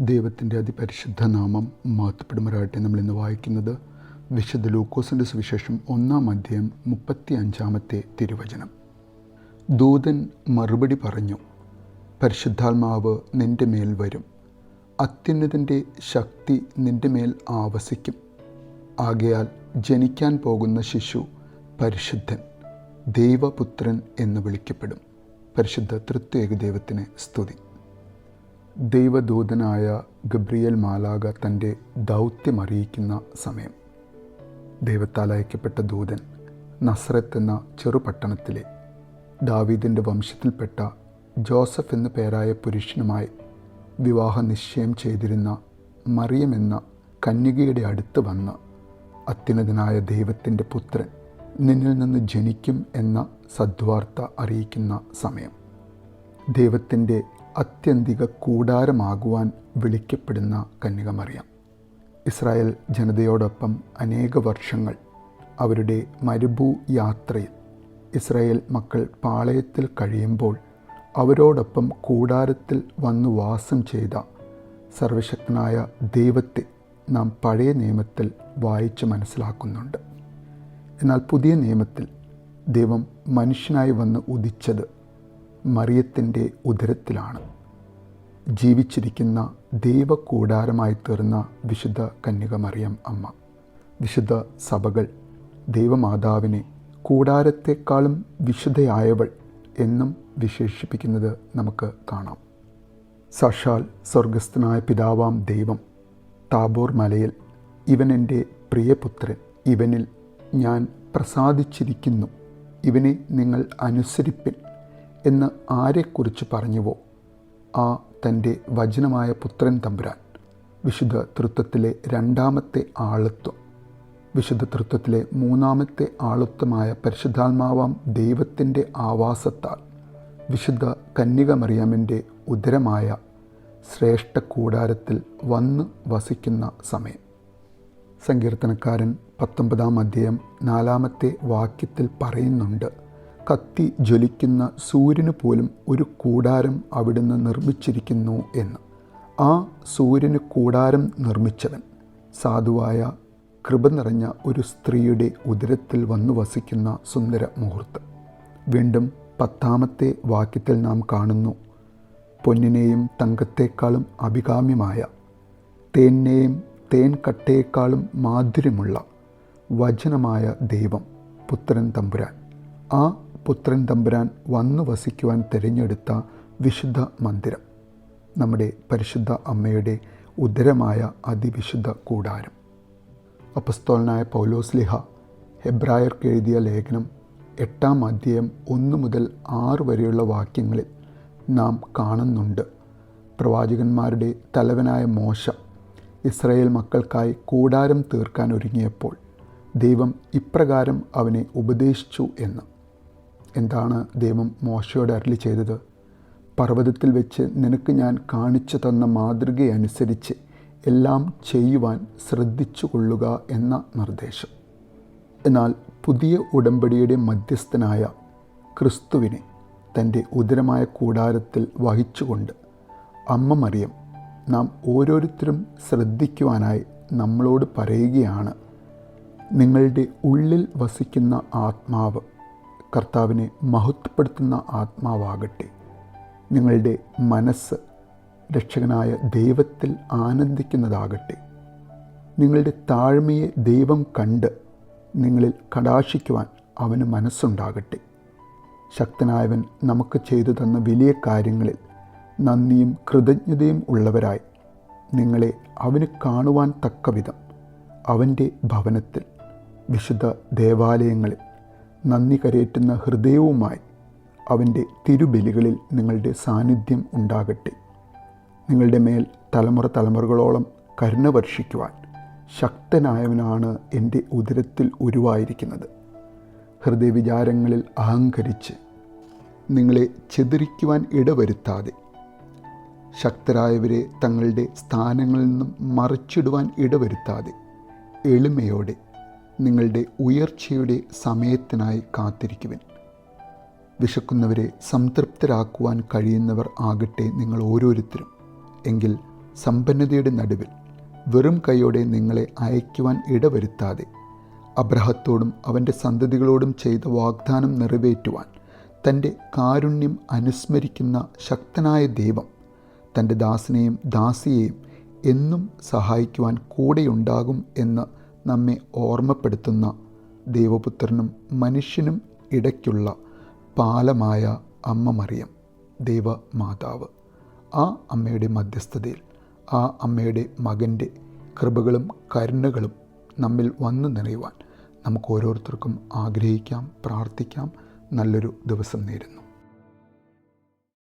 ദൈവത്തിന്റെ അതിപരിശുദ്ധ നാമം മഹത്വപ്പെടുമാറാകട്ടെ. നമ്മൾ ഇന്ന് വായിക്കുന്നത് വിശുദ്ധ ലൂക്കോസിന്റെ സുവിശേഷം ഒന്നാം അധ്യായം മുപ്പത്തി അഞ്ചാമത്തെ തിരുവചനം. ദൂതൻ മറുപടി പറഞ്ഞു പരിശുദ്ധാത്മാവ് നിന്റെ മേൽ വരും. അത്യുന്നതിന്റെ ശക്തി നിന്റെ മേൽ ആവസിക്കും. ആകയാൽ ജനിക്കാൻ പോകുന്ന ശിശു പരിശുദ്ധൻ ദൈവപുത്രൻ എന്ന് വിളിക്കപ്പെടും. പരിശുദ്ധ തൃത്വേക ദൈവത്തിന് സ്തുതി. ദൈവദൂതനായ ഗബ്രിയൽ മാലാക തന്റെ ദൗത്യം അറിയിക്കുന്ന സമയം. ദൈവത്താൽ അയക്കപ്പെട്ട ദൂതൻ നസ്രത്ത് എന്ന ചെറുപട്ടണത്തിലെ ദാവീദിന്റെ വംശത്തിൽപ്പെട്ട ജോസഫ് എന്ന പേരായ പുരുഷനുമായി വിവാഹ നിശ്ചയം ചെയ്തിരുന്ന മറിയം എന്ന കന്യകയുടെ അടുത്ത് വന്ന് അത്യുന്നതനായ ദൈവത്തിന്റെ പുത്രൻ നിന്നിൽ നിന്ന് ജനിക്കും എന്ന സദ്വാർത്ത അറിയിക്കുന്ന സമയം. ദൈവത്തിന്റെ അത്യന്തിക കൂടാരമാകുവാൻ വിളിക്കപ്പെടുന്ന കന്യകമറിയാം. ഇസ്രായേൽ ജനതയോടൊപ്പം അനേക വർഷങ്ങൾ അവരുടെ മരുഭൂ യാത്രയിൽ ഇസ്രായേൽ മക്കൾ പാളയത്തിൽ കഴിയുമ്പോൾ അവരോടൊപ്പം കൂടാരത്തിൽ വന്നു വാസം ചെയ്ത സർവശക്തനായ ദൈവത്തെ നാം പഴയ നിയമത്തിൽ വായിച്ച് മനസ്സിലാക്കുന്നുണ്ട്. എന്നാൽ പുതിയ നിയമത്തിൽ ദൈവം മനുഷ്യനായി വന്ന് ഉദിച്ചത് മറിയത്തിന്റെ ഉദരത്തിലാണ്. ജീവിച്ചിരിക്കുന്ന ദൈവകൂടാരമായി തീർന്ന വിശുദ്ധ കന്യക മറിയം അമ്മ. വിശുദ്ധ സഭകൾ ദൈവമാതാവിനെ കൂടാരത്തെക്കാളും വിശുദ്ധയായവൾ എന്നും വിശേഷിപ്പിക്കുന്നത് നമുക്ക് കാണാം. സഷാൽ സ്വർഗസ്ഥനായ പിതാവാം ദൈവം താബോർ മലയിൽ ഇവൻ എന്റെ പ്രിയപുത്രൻ ഇവനിൽ ഞാൻ പ്രസാദിച്ചിരിക്കുന്നു. ഇവനെ നിങ്ങൾ അനുസരിപ്പിൻ. എന്ന് ആരെക്കുറിച്ച് പറഞ്ഞുവോ? ആ തന്റെ വചനമായ പുത്രൻ തമ്പുരാൻ വിശുദ്ധ തൃത്വത്തിലെ രണ്ടാമത്തെ ആളത്വം വിശുദ്ധ തൃത്വത്തിലെ മൂന്നാമത്തെ ആളത്വമായ പരിശുദ്ധാത്മാവാം ദൈവത്തിന്റെ ആവാസത്താൽ വിശുദ്ധ കന്യക മറിയാമിന്റെ ഉദരമായ ശ്രേഷ്ഠ കൂടാരത്തിൽ വന്ന് വസിക്കുന്ന സമയം. സങ്കീർത്തനക്കാരൻ പത്തൊമ്പതാം അധ്യായം നാലാമത്തെ വാക്യത്തിൽ പറയുന്നുണ്ട് കത്തി ജ്വലിക്കുന്ന സൂര്യന് പോലും ഒരു കൂടാരം അവിടുന്ന് നിർമ്മിച്ചിരിക്കുന്നു എന്ന്. ആ സൂര്യന് കൂടാരം നിർമ്മിച്ചവൻ സാധുവായ കൃപ നിറഞ്ഞ ഒരു സ്ത്രീയുടെ ഉദരത്തിൽ വന്നു വസിക്കുന്ന സുന്ദര മുഹൂർത്തം. വീണ്ടും പത്താമത്തെ വാക്യത്തിൽ നാം കാണുന്നു പൊന്നിനെയും തങ്കത്തേക്കാളും അഭികാമ്യമായ തേനെയും തേൻ കട്ടയേക്കാളും മാധുര്യമുള്ള വചനമായ ദൈവം പുത്രൻ തമ്പുരാൻ. ആ പുത്രൻ തമ്പുരാൻ വന്നു വസിക്കുവാൻ തിരഞ്ഞെടുത്ത വിശുദ്ധ മന്ദിരം. നമ്മുടെ പരിശുദ്ധ അമ്മയുടെ ഉദരമായ അതിവിശുദ്ധ കൂടാരം. അപ്പസ്തോലനായ പൗലോസ്ലിഹ ഹെബ്രായർക്ക് എഴുതിയ ലേഖനം എട്ടാം അധ്യായം ഒന്ന് മുതൽ ആറ് വരെയുള്ള വാക്യങ്ങളിൽ നാം കാണുന്നുണ്ട്. പ്രവാചകന്മാരുടെ തലവനായ മോശ ഇസ്രയേൽ മക്കൾക്കായി കൂടാരം തീർക്കാൻ ഒരുങ്ങിയപ്പോൾ ദൈവം ഇപ്രകാരം അവനെ ഉപദേശിച്ചു എന്ന്. എന്താണ് ദൈവം മോശയോട് അരളി ചെയ്തത്? പർവതത്തിൽ വെച്ച് നിനക്ക് ഞാൻ കാണിച്ചു തന്ന മാതൃകയനുസരിച്ച് എല്ലാം ചെയ്യുവാൻ ശ്രദ്ധിച്ചു കൊള്ളുക എന്ന നിർദ്ദേശം. എന്നാൽ പുതിയ ഉടമ്പടിയുടെ മധ്യസ്ഥനായ ക്രിസ്തുവിനെ തന്റെ ഉദരമായ കൂടാരത്തിൽ വഹിച്ചുകൊണ്ട് അമ്മ മറിയം നാം ഓരോരുത്തരും ശ്രദ്ധിക്കുവാനായി നമ്മളോട് പറയുകയാണ് നിങ്ങളുടെ ഉള്ളിൽ വസിക്കുന്ന ആത്മാവ് കർത്താവിനെ മഹത്വപ്പെടുത്തുന്ന ആത്മാവാകട്ടെ. നിങ്ങളുടെ മനസ്സ് രക്ഷകനായ ദൈവത്തിൽ ആനന്ദിക്കുന്നതാകട്ടെ. നിങ്ങളുടെ താഴ്മയെ ദൈവം കണ്ട് നിങ്ങളിൽ കടാശിക്കുവാൻ അവന് മനസ്സുണ്ടാകട്ടെ. ശക്തനായവൻ നമുക്ക് ചെയ്തു തന്ന വലിയ കാര്യങ്ങളിൽ നന്ദിയും കൃതജ്ഞതയും ഉള്ളവരായി നിങ്ങളെ അവന് കാണുവാൻ തക്കവിധം അവന്റെ ഭവനത്തിൽ വിശുദ്ധ ദേവാലയങ്ങളിൽ നന്ദി കരയേറ്റുന്ന ഹൃദയവുമായി അവന്റെ തിരുബലികളിൽ നിങ്ങളുടെ സാന്നിധ്യം ഉണ്ടാകട്ടെ. നിങ്ങളുടെ മേൽ തലമുറ തലമുറകളോളം കരുണ വർഷിക്കുവാൻ ശക്തനായവനാണ് എന്റെ ഉദരത്തിൽ ഉരുവായിരിക്കുന്നത്. ഹൃദയവിചാരങ്ങളിൽ അഹങ്കരിച്ച് നിങ്ങളെ ചെതിരിക്കുവാൻ ഇടവരുത്താതെ ശക്തരായവരെ തങ്ങളുടെ സ്ഥാനങ്ങളിൽ നിന്നും മറിച്ചിടുവാൻ ഇടവരുത്താതെ എളിമയോടെ നിങ്ങളുടെ ഉയർച്ചയുടെ സമയത്തിനായി കാത്തിരിക്കുവിൻ. വിശക്കുന്നവരെ സംതൃപ്തരാക്കുവാൻ കഴിയുന്നവർ ആകട്ടെ നിങ്ങൾ ഓരോരുത്തരും. എങ്കിൽ സമ്പന്നതയുടെ നടുവിൽ വെറും കൈയോടെ നിങ്ങളെ അയക്കുവാൻ ഇടവരുത്താതെ അബ്രഹത്തോടും അവന്റെ സന്തതികളോടും ചെയ്ത വാഗ്ദാനം നിറവേറ്റുവാൻ തന്റെ കാരുണ്യം അനുസ്മരിക്കുന്ന ശക്തനായ ദൈവം തന്റെ ദാസനെയും ദാസിയെയും എന്നും സഹായിക്കുവാൻ കൂടെയുണ്ടാകും എന്ന് നമ്മെ ഓർമ്മപ്പെടുത്തുന്ന ദൈവപുത്രനും മനുഷ്യനും ഇടയ്ക്കുള്ള പാലമായ അമ്മ മറിയം ദൈവമാതാവ്. ആ അമ്മയുടെ മധ്യസ്ഥതയിൽ ആ അമ്മയുടെ മകന്റെ കൃപകളും കരുണകളും നമ്മിൽ വന്നു നിറയുവാൻ നമുക്ക് ഓരോരുത്തർക്കും ആഗ്രഹിക്കാം പ്രാർത്ഥിക്കാം. നല്ലൊരു ദിവസം നേരുന്നു.